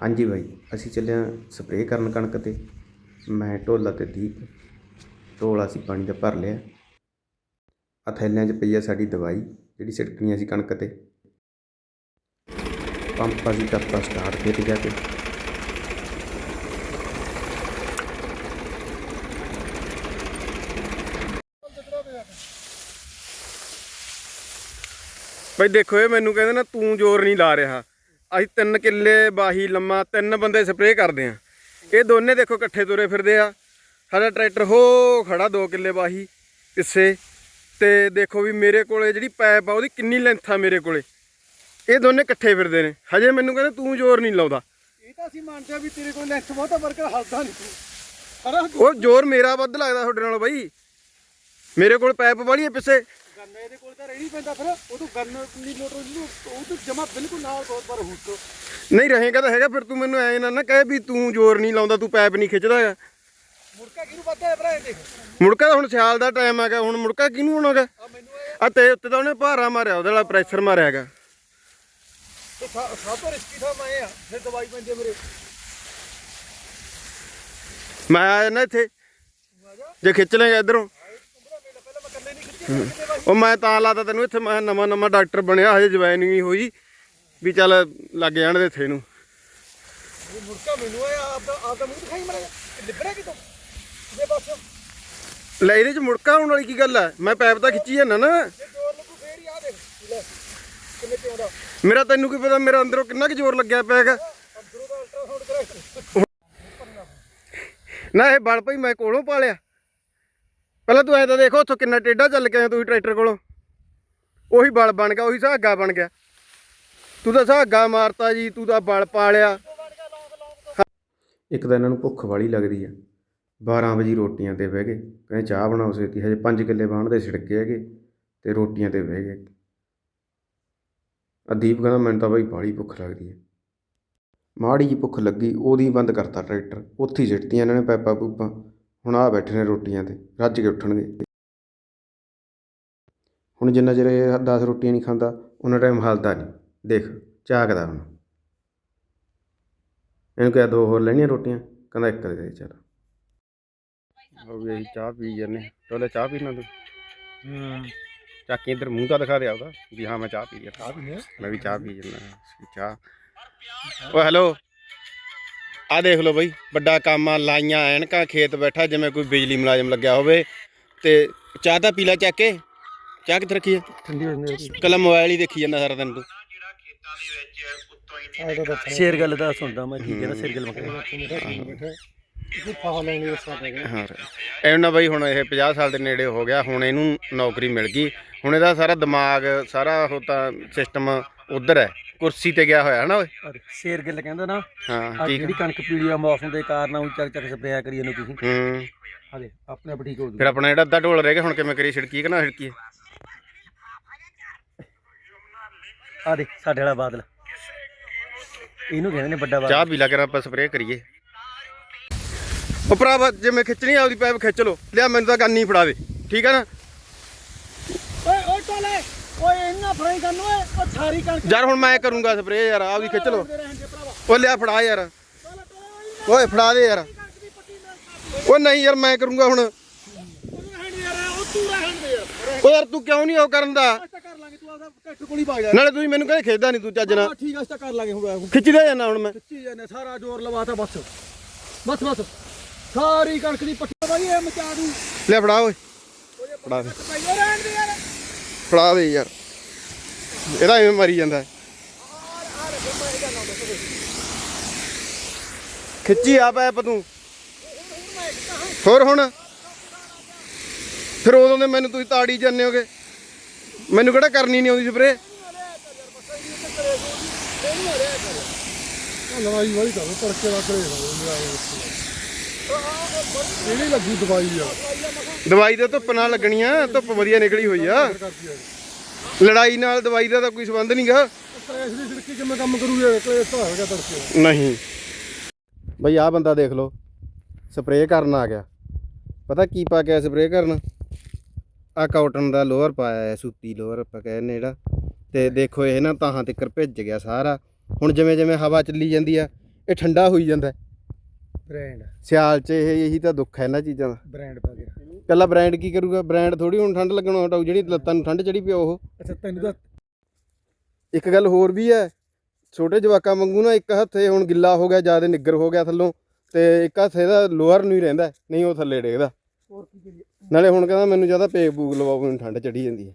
ਹਾਂਜੀ ਬਾਈ, ਅਸੀਂ ਚੱਲੇ ਹਾਂ ਸਪਰੇਅ ਕਰਨ ਕਣਕ ਤੇ। ਮੈਂ ਢੋਲਾ ਤੇ ਦੀਪ, ਢੋਲਾ ਅਸੀਂ ਪਾਣੀ ਦਾ ਭਰ ਲਿਆ। ਆ ਥੈਲਿਆਂ 'ਚ ਪਈ ਆ ਸਾਡੀ ਦਵਾਈ, ਜਿਹੜੀ ਛਿੜਕਣੀ ਸੀ ਕਣਕ ਤੇ। ਪੰਪ ਅਸੀਂ ਕਰਤਾ ਸਟਾਰਟ ਖੇਤ ਜਾ ਕੇ। ਬਈ ਦੇਖੋ ਇਹ ਮੈਨੂੰ ਕਹਿੰਦੇ ਨਾ ਤੂੰ ਜ਼ੋਰ ਨਹੀਂ ਲਾ ਰਿਹਾ। ਅਸੀਂ ਤਿੰਨ ਕਿੱਲੇ ਬਾਹੀ ਲੰਮਾ ਤਿੰਨ ਬੰਦੇ ਸਪਰੇਅ ਕਰਦੇ ਆ ਇਹ ਦੋਨੇ ਦੇਖੋ ਇਕੱਠੇ ਤੁਰੇ ਫਿਰਦੇ ਆ। ਸਾਡਾ ਟਰੈਕਟਰ ਹੋ ਖੜਾ 2 ਕਿੱਲੇ ਬਾਹੀ ਪਿੱਛੇ। ਤੇ ਦੇਖੋ ਵੀ ਮੇਰੇ ਕੋਲੇ ਜਿਹੜੀ ਪਾਈਪ ਆ ਉਹਦੀ ਕਿੰਨੀ ਲੈਂਥ ਆ ਮੇਰੇ ਕੋਲੇ। ਇਹ ਦੋਨੇ ਇਕੱਠੇ ਫਿਰਦੇ ਨੇ। ਹਜੇ ਮੈਨੂੰ ਕਹਿੰਦੇ ਤੂੰ ਜ਼ੋਰ ਨਹੀਂ ਲਾਉਂਦਾ। ਇਹ ਤਾਂ ਅਸੀਂ ਮੰਨਦੇ ਆ ਵੀ ਤੇਰੇ ਕੋਲ ਲੈਂਥ ਬਹੁਤਾ ਵਰਕਰ ਹਲਦਾ ਨਹੀਂ ਤੂੰ। ਉਹ ਜ਼ੋਰ ਮੇਰਾ ਵੱਧ ਲੱਗਦਾ ਤੁਹਾਡੇ ਨਾਲੋਂ ਬਾਈ। ਮੇਰੇ ਕੋਲ ਪਾਈਪ ਵਾਲੀ ਹੈ ਪਿੱਛੇ। ਗੰਨ ਇਹਦੇ ਕੋਲ ਤਾਂ ਰਹਿਣੀ ਪੈਂਦਾ ਫਿਰ ਉਹ ਤੋਂ ਗੰਨ ਨਹੀਂ ਲੋਟੋ ਜਿਹਨੂੰ ਉਹ ਤੋਂ ਜਮਾ ਬਿਲਕੁਲ ਨਾਲ ਬਹੁਤ ਵਾਰ ਹੁੱਕ ਨਹੀਂ ਰਹੇਗਾ ਤਾਂ ਹੈਗਾ ਫਿਰ ਤੂੰ ਮੈਨੂੰ ਐ ਨਾ ਨਾ ਕਹੇ ਵੀ ਤੂੰ ਜ਼ੋਰ ਨਹੀਂ ਲਾਉਂਦਾ ਤੂੰ ਪਾਈਪ ਨਹੀਂ ਖਿੱਚਦਾ ਹੈਗਾ। ਮੁੜਕਾ ਕਿਹਨੂੰ ਵੱਧਦਾ ਹੈ ਭਰਾ ਇਹ ਦੇਖ? ਮੁੜਕਾ ਤਾਂ ਹੁਣ ਸਿਆਲ ਦਾ ਟਾਈਮ ਹੈਗਾ ਹੁਣ ਮੁੜਕਾ ਕਿਹਨੂੰ ਹੋਣਾਗਾ ਆ ਮੈਨੂੰ ਇਹ ਆ ਤੇ ਉੱਤੇ ਤਾਂ ਉਹਨੇ ਭਾਰਾ ਮਾਰਿਆ ਉਹਦੇ ਨਾਲ ਪ੍ਰੈਸ਼ਰ ਮਾਰਿਆ ਹੈਗਾ। ਇਹ ਸਾ- ਸਭ ਤੋਂ ਰਿਸਕੀ ਥਾਂ ਮੈਂ ਆ ਫਿਰ ਦਵਾਈ ਪੈਂਦੀ ਆ ਮੇਰੇ। ਮੈਂ ਆ ਜਾਣਾ ਇੱਥੇ। ਜੇ ਖਿੱਚ ਲੇਗਾ ਇਧਰੋਂ ਪਹਿਲਾਂ ਮੈਂ ਇਕੱਲੇ ਨਹੀਂ ਖਿੱਚੀ ਕਿਤੇ ਬਾਈ ਉਹ ਮੈਂ ਤਾਂ ਲਾਤਾ ਤੈਨੂੰ ਇੱਥੇ ਮੈਂ ਨਵਾਂ ਨਵਾਂ ਡਾਕਟਰ ਬਣਿਆ ਹਜੇ ਜਵਾਈਨਿੰਗ ਹੀ ਹੋਈ। ਵੀ ਚੱਲ ਲੱਗ ਜਾਣ ਦੇ ਇੱਥੇ ਨੂੰ। ਇਹ ਮੁੜਕਾ ਮੈਨੂੰ ਇਹ ਆਪ ਦਾ ਆਪ ਦਾ ਮੂੰਹ ਦਿਖਾਈ ਮਰਿਆ ਲਿਬੜਿਆ ਕਿਤੋਂ? ਇਹ ਬਸ ਲੈ ਇਹਦੇ ਚ ਮੁੜਕਾ ਆਉਣ ਵਾਲੀ ਕੀ ਗੱਲ ਹੈ ਮੈਂ ਪੈਪ ਤਾਂ ਖਿੱਚੀ ਜਾਂਦਾ ਨਾ। ਆ ਮੇਰਾ ਤੈਨੂੰ ਕੀ ਪਤਾ ਮੇਰਾ ਅੰਦਰੋਂ ਕਿੰਨਾ ਕੁ ਜ਼ੋਰ ਲੱਗਿਆ ਪਿਆ ਹੈਗਾ। ਨਾ ਇਹ ਬਲ ਭਈ ਮੈਂ ਕੋਲੋਂ ਪਾਲਿਆ। ਪਹਿਲਾਂ ਤੂੰ ਐ ਤਾਂ ਦੇਖੋ ਉੱਥੋਂ ਕਿੰਨਾ ਟੇਢਾ ਚੱਲ ਕੇ ਆਇਆ ਤੁਸੀਂ ਟਰੈਕਟਰ ਕੋਲੋਂ। ਉਹੀ ਬਲ ਬਣ ਗਿਆ, ਉਹੀ ਸਹਾਗਾ ਬਣ ਗਿਆ। ਤੂੰ ਤਾਂ ਸਹਾਗਾ ਮਾਰਤਾ ਜੀ, ਤੂੰ ਤਾਂ ਬਲ ਪਾਲਿਆ। ਇੱਕ ਤਾਂ ਇਹਨਾਂ ਨੂੰ ਭੁੱਖ ਵਾਲੀ ਲੱਗਦੀ ਆ। 12 ਵਜੇ ਰੋਟੀਆਂ ਤੇ ਬਹਿ ਗਏ। ਕਹਿੰਦੇ ਚਾਹ ਬਣਾਓ ਛੇਤੀ ਹਜੇ 5 ਕਿੱਲੇ ਬਾਣ ਦੇ ਛਿੜਕੇ ਹੈਗੇ ਤੇ ਰੋਟੀਆਂ ਤੇ ਬਹਿ ਗਏ। ਅਦੀਪ ਕਹਿੰਦਾ, ਮੈਨੂੰ ਤਾਂ ਬਾਈ ਬਾਹਲੀ ਭੁੱਖ ਲੱਗਦੀ ਹੈ ਮਾੜੀ ਜੀ ਭੁੱਖ ਲੱਗੀ, ਉਹਦੀ ਬੰਦ ਕਰਤਾ ਟਰੈਕਟਰ। ਉੱਥੇ ਹੀ ਸਿੱਟਤੀਆਂ ਇਹਨਾਂ ਨੇ ਪੈਪਾ ਪੂਪਾਂ ਹੁਣ ਆ ਬੈਠੇ ਨੇ ਰੋਟੀਆਂ ਤੇ ਰੱਜ ਕੇ ਉੱਠਣਗੇ। ਹੁਣ ਜਿੰਨਾ ਚਿਰ ਇਹ 10 ਰੋਟੀਆਂ ਨਹੀਂ ਖਾਂਦਾ ਉਹਨਾਂ ਟਾਈਮ ਹਲਦਾ ਨਹੀਂ। ਦੇਖ ਝਾਕਦਾ ਹੁਣ ਇਹਨੂੰ ਕਿਹਾ ਦੋ ਹੋਰ ਲੈਣੀਆਂ ਰੋਟੀਆਂ ਕਹਿੰਦਾ ਇੱਕ ਦੇ ਦੇ ਚੱਲ। ਉਹ ਵੀ ਅਸੀਂ ਚਾਹ ਪੀ ਜਾਂਦੇ ਟੋਲੇ ਚਾਹ ਪੀਣਾ ਤੂੰ? ਚੱਕ ਕੇ ਇੱਧਰ ਮੂੰਹ ਤਾਂ ਦਿਖਾ ਦੇ ਆਪਦਾ ਵੀ ਹਾਂ ਮੈਂ ਚਾਹ ਪੀ ਗਿਆ ਚਾਹ ਪੀ ਮੈਂ ਵੀ ਚਾਹ ਪੀ ਜੰਨਾ ਚਾਹ। ਓ ਹੈਲੋ ਆ ਦੇਖ ਲਓ ਬਈ ਵੱਡਾ ਕੰਮ ਆ ਲਾਈਆਂ ਐਨਕਾਂ ਖੇਤ ਬੈਠਾ ਜਿਵੇਂ ਕੋਈ ਬਿਜਲੀ ਮੁਲਾਜ਼ਮ ਲੱਗਿਆ ਹੋਵੇ। ਤੇ ਚਾਹ ਤਾਂ ਪੀ ਲੈ ਚੱਕ ਕੇ। ਚਾਹ ਕਿੱਥੇ ਰੱਖੀ ਹੈ ਠੰਡੀ ਹੋ ਜਾਂਦੀ ਕੱਲਾ ਮੋਬਾਈਲ ਹੀ ਦੇਖੀ ਜਾਂਦਾ ਸਾਰਾ ਦਿਨ ਤੂੰ। ਸ਼ੇਰ ਗੱਲ ਦਾ ਸੁਣਦਾ ਮੈਂ ਠੀਕ ਹੈ। ਨਾ ਸ਼ੇਰ ਗੱਲ ਦੇ। ਹਾਂ ਇਹਨਾਂ ਬਈ ਹੁਣ ਇਹ 50 ਸਾਲ ਦੇ ਨੇੜੇ ਹੋ ਗਿਆ ਹੁਣ ਇਹਨੂੰ ਨੌਕਰੀ ਮਿਲ ਗਈ। ਹੁਣ ਇਹਦਾ ਸਾਰਾ ਦਿਮਾਗ ਸਾਰਾ ਉਹ ਤਾਂ ਸਿਸਟਮ ਉਧਰ ਹੈ ਕੁਰਸੀ ਤੇ ਗਿਆ ਹੋਇਆ ਹੈ ਨਾ ਓਏ ਸ਼ੇਰ ਗੱਲ ਕਹਿੰਦਾ ਨਾ ਹਾਂ ਠੀਕ ਜਿਹੜੀ ਕਣਕ ਪੀਲੀ ਆ ਮੌਸਮ ਦੇ ਕਾਰਨ ਉਹ ਚੱਕ ਚੱਕ ਸਪਰੇਆ ਕਰੀ ਜਾਂਦੇ ਤੁਸੀਂ। ਹੂੰ। ਆ ਦੇ ਆਪਣੇ ਆਪ ਠੀਕ ਹੋ ਫਿਰ ਆਪਣਾ ਜਿਹੜਾ ਅੱਧਾ ਢੋਲ ਰਹਿ ਗਿਆ ਹੁਣ ਕਿਵੇਂ ਕਰੀ ਛਿੜਕੀ ਕਿ ਨਾ ਛਿੜਕੀ ਆ ਦੇ ਸਾਡੇ ਵਾਲਾ ਬਾਦਲ। ਇਹਨੂੰ ਕਹਿੰਦੇ ਨੇ ਵੱਡਾ ਬਾਦਲ। ਚਾਹ ਪੀ ਲਾ ਕੇ ਆਪਾਂ ਸਪਰੇਅ ਕਰੀਏ। ਉਹ ਭਰਾਵਾ ਜਿਵੇਂ ਖਿੱਚਣੀ ਆ ਉਹਦੀ ਪਾਈਪ ਖਿੱਚ ਲੋ ਲਿਆ ਮੈਨੂੰ ਤਾਂ ਗੰਨੀ ਫੜਾ ਦੇ। ਠੀਕ ਹੈ ਨਾ? ਓਏ ਇੰਨਾ ਫਰਾਈ ਕਰਨ ਓਏ ਉਹ ਸਾਰੀ ਕਣਕ ਯਾਰ ਹੁਣ ਮੈਂ ਕਰੂੰਗਾ ਸਪਰੇਅ ਯਾਰ ਆਪਦੀ ਖਿੱਚ ਲੋ ਦੇ ਰਹਿਣ ਦੇ ਭਰਾਵਾ ਉਹ ਲਿਆ ਫੜਾ ਯਾਰ। ਓਏ ਫੜਾ ਦੇ ਯਾਰ। ਦੀ ਉਹ ਨਹੀਂ ਯਾਰ ਮੈਂ ਕਰੂੰਗਾ ਹੁਣ। ਦੇ ਦੇ ਓ ਯਾਰ ਤੂੰ ਕਿਉਂ ਨਹੀਂ ਉਹ ਕਰਨ ਦਾ? ਨਾਲੇ ਤੁਸੀਂ ਮੈਨੂੰ ਕਹਿੰਦੇ ਖੇਡਦਾ ਨਹੀਂ ਤੂੰ ਚੱਜ ਨਾਲ। ਠੀਕ ਆ ਤਾਂ ਕਰ ਲਾਂਗੇ ਹੁਣ ਖਿੱਚਦਾ ਜਾਣਾ ਹੁਣ ਮੈਂ। ਸੱਚੀ ਜਾਨੇ ਸਾਰਾ ਜ਼ੋਰ ਲਵਾਤਾ ਬਸ। ਬਸ ਬਸ। ਸਾਰੀ ਕਣਕ ਦੀ ਪੱਟੀ ਬਾਈ ਇਹ ਮਚਾ ਦੂ। ਲੈ ਫੜਾ ਓਏ। ਫੜਾ ਦੇ ਫੜਾ ਦੇ ਯਾਰ। ਇਹਦਾ ਐਵੇਂ ਮਰੀ ਜਾਂਦਾ ਖਿੱਚੀ ਆ ਪੈਪ ਤੂੰ। ਹੋਰ ਹੁਣ? ਫਿਰ ਉਦੋਂ ਦੇ ਮੈਨੂੰ ਤੁਸੀਂ ਤਾੜੀ ਜਾਂਦੇ ਹੋਗੇ। ਮੈਨੂੰ ਕਿਹੜਾ ਕਰਨੀ ਨਹੀਂ ਆਉਂਦੀ ਸਪਰੇ ਲਵਾਈ ਵਾਲੀ ਤਾਂ ਤੜਕੇ ਦਾ ਕਰੇ ਇਹਦੀ ਲੱਗੂ ਦਵਾਈ ਆ। ਦਵਾਈ ਤਾਂ ਧੁੱਪ ਨਾਲ ਲੱਗਣੀ ਆ ਧੁੱਪ ਵਧੀਆ ਨਿਕਲੀ ਹੋਈ ਆ। ਲੜਾਈ ਨਾਲ ਦਵਾਈ ਦਾ ਤਾਂ ਕੋਈ ਸੰਬੰਧ ਨਹੀਂਗਾ ਦੀ ਕਿਵੇਂ ਕੰਮ ਕਰੂਗੇ ਤੜਕੇ ਨਹੀਂ। ਬਈ ਆ ਬੰਦਾ ਦੇਖ ਲਓ ਸਪਰੇਅ ਕਰਨ ਆ ਗਿਆ। ਪਤਾ ਕੀ ਪਾ ਕੇ ਸਪਰੇਅ ਕਰਨ? ਆ ਕਾਟਨ ਦਾ ਲੋਅਰ ਪਾਇਆ ਹੈ ਸੂਤੀ ਲੋਅਰ ਆਪਾਂ ਕਹਿੰਦੇ ਜਿਹੜਾ। ਤੇ ਦੇਖੋ ਇਹ ਨਾ ਤਾਹਾਂ ਤੱਕ ਭਿੱਜ ਗਿਆ ਸਾਰਾ। ਹੁਣ ਜਿਵੇਂ ਜਿਵੇਂ ਹਵਾ ਚੱਲੀ ਜਾਂਦੀ ਆ ਇਹ ਠੰਡਾ ਹੋਈ ਜਾਂਦਾ। ਬ੍ਰਾਂਡ ਸਿਆਲ 'ਚ ਇਹ ਇਹੀ ਤਾਂ ਦੁੱਖ ਹੈ ਇਹਨਾਂ ਚੀਜ਼ਾਂ ਦਾ। ਬ੍ਰਾਂਡ ਪਾ ਕੱਲਾ ਬ੍ਰਾਂਡ ਕੀ ਕਰੂਗਾ? ਬ੍ਰਾਂਡ ਥੋੜੀ ਹੁਣ ਠੰਡ ਲੱਗਣੋਂ ਹਟਾਊ ਜਿਹੜੀ ਲੱਤਾਂ ਨੂੰ ਠੰਡ ਚੜੀ ਪਈ ਉਹ। ਅੱਛਾ ਤੈਨੂੰ ਤਾਂ ਇੱਕ ਗੱਲ ਹੋਰ ਵੀ ਹੈ ਛੋਟੇ ਜਵਾਕਾਂ ਵਾਂਗੂ ਨਾ ਇੱਕ ਹੱਥੇ ਹੁਣ ਗਿੱਲਾ ਹੋ ਗਿਆ ਜ਼ਿਆਦਾ ਨਿੱਗਰ ਹੋ ਗਿਆ ਥੱਲੋਂ ਤੇ ਇੱਕ ਹੱਥ ਇਹਦਾ ਲੋਅਰ ਨੂੰ ਹੀ ਰਹਿੰਦਾ ਨਹੀਂ ਉਹ ਥੱਲੇ ਡੇਗਦਾ। ਹੋਰ ਕੀ ਕਰੀਏ? ਨਾਲੇ ਹੁਣ ਕਹਿੰਦਾ ਮੈਨੂੰ ਜ਼ਿਆਦਾ ਪੇਕ ਪੂਕ ਲਵਾਓ ਮੈਨੂੰ ਠੰਡ ਚੜੀ ਜਾਂਦੀ ਹੈ।